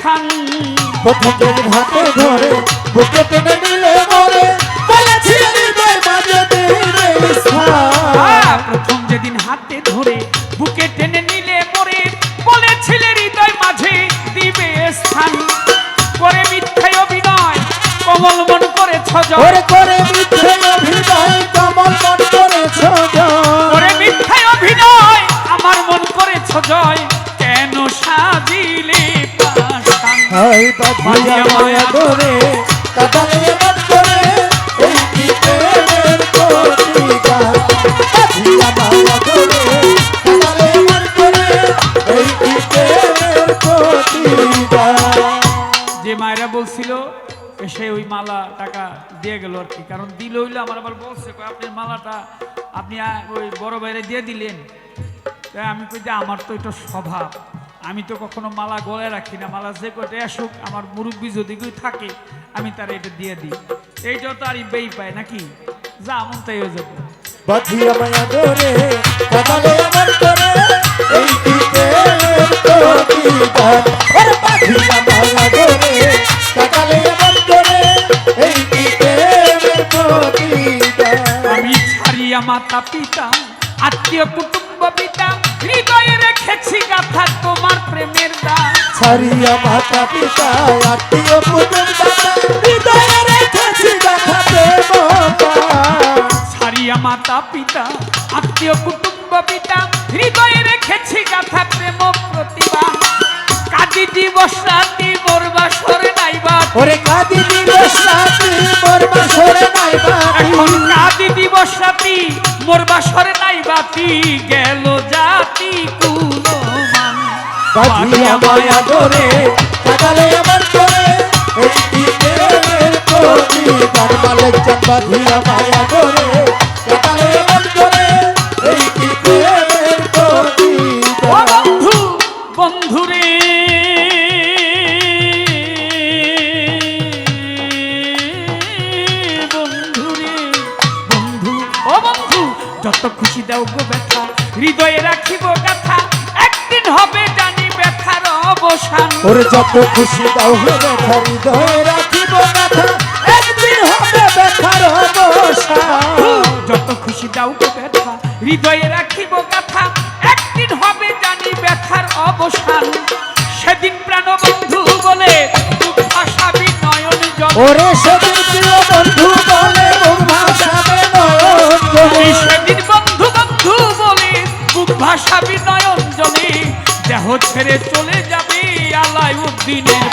স্থান। প্রথম দিন হাতে ধরে বুকে টেনে নিলে মরে। বলেছিল হৃদয় মাঝে দিবে স্থান প্রথম যেদিন হাতে ধরে বুকে টেনে নিলে মরে বলেছিলে হৃদয় মাঝে দিবে স্থান। করে মিথ্যায় অভিনয় কমল মন করে ওরে করে মিথ্যে অভিনয় কমল মন করেছ করে মিথ্যায় অভিনয় আমার মন করে ছজয় কেন সাজিলে? হাই বাঁধিয়া মায়া ধরে কাদালে করে এই কি প্রেমের প্রতিদান বাঁধিয়া মায়া ধরে কাদালে করে এই কি প্রেমের প্রতিদান যে মায়েরা বলছিল এসে ওই মালা টাকা দিয়ে গেল আর কি। কারণ দিল হইলে আমার আবার বলছে কয়, আপনার মালাটা আপনি ওই বড় বাইরে দিয়ে দিলেন। তাই আমি কই যে আমার তো এটা স্বভাব। আমি তো কখনো মালা গলায় রাখি না মালা যে কটা আসুক আমার মুরব্বী যদি কেউ থাকে আমি তার এটা দিয়ে দিই। এইটাও তো আর বেই পায় নাকি? যা আমন তাই হয়ে যাবে। মায়া ধরে মন করে এই মায়া ধরে মন করে এই আমি ছাড়িয়া মাতা পিতা আত্মীয় কুটুম্ব পিতা হৃদয়ে রেখেছি গাথা তোমার প্রেমের দান ছাড়িয়া মাতা পিতা আত্মীয় দাদা হৃদয়ে রেখেছি গাথা প্রেম ছাড়িয়া মাতা পিতা আত্মীয় কুটুম্ব পিতা হৃদয়ে রেখেছি গাথা প্রেম প্রতিভা ওরে কাঁদি দিবস রাত্রি মোর বাসরে নাই বাতি। কাজী দিবস রাতি মোরবা সরে নাইবাতি গেল জাতি কুলমান। বাঁধিয়া মায়া ধরে কাদালে আমার এই বন্ধু বন্ধুরে যত খুশি দাও গো ব্যথা হৃদয়ে রাখিব কথা একদিন হবে জানি ব্যথার অবসান। ওরে যত খুশি দাও হে ব্যথা হৃদয়ে রাখিব কথা একদিন হবে ব্যথার অবসান। যত খুশি দাও গো ব্যথা হৃদয়ে রাখিব কথা একদিন হবে জানি ব্যথার অবসান। সেদিন প্রাণ বন্ধু বলে ওরে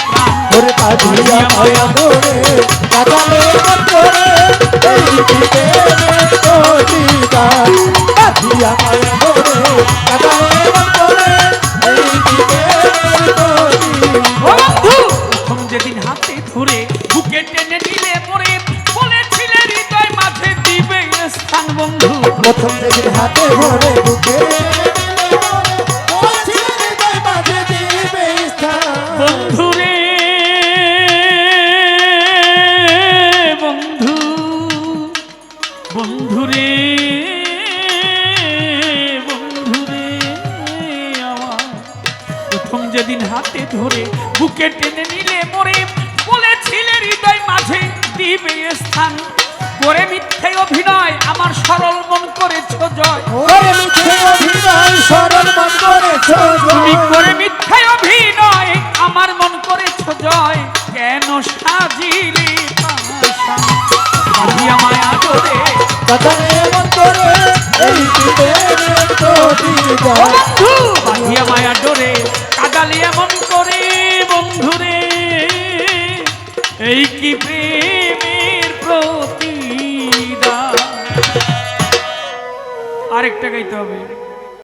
প্রাণ। ওরে মায়া ধরে মায়া ধরে এই প্রথম যেদিন হাতে ধরে বুকে টেনে নিলে পরে বলেছিলে হৃদয় মাঝে দিবে স্থান বন্ধু। প্রথম যেদিন হাতে ধরে বুকে ধরে বুকে টেনে নিলে মরে। বলেছিলে হৃদয় মাঝে দিবে স্থান। করে মিথ্যে অভিনয় আমার সরল মন করেছ জয়। ওরে মিথ্যে অভিনয় সরল মন করেছ তুমি করে মিথ্যে অভিনয় আমার মন করেছ জয়। কেন সাজিলে এই কি প্রেমের প্রতিদান? আরেকটা গাইতে হবে।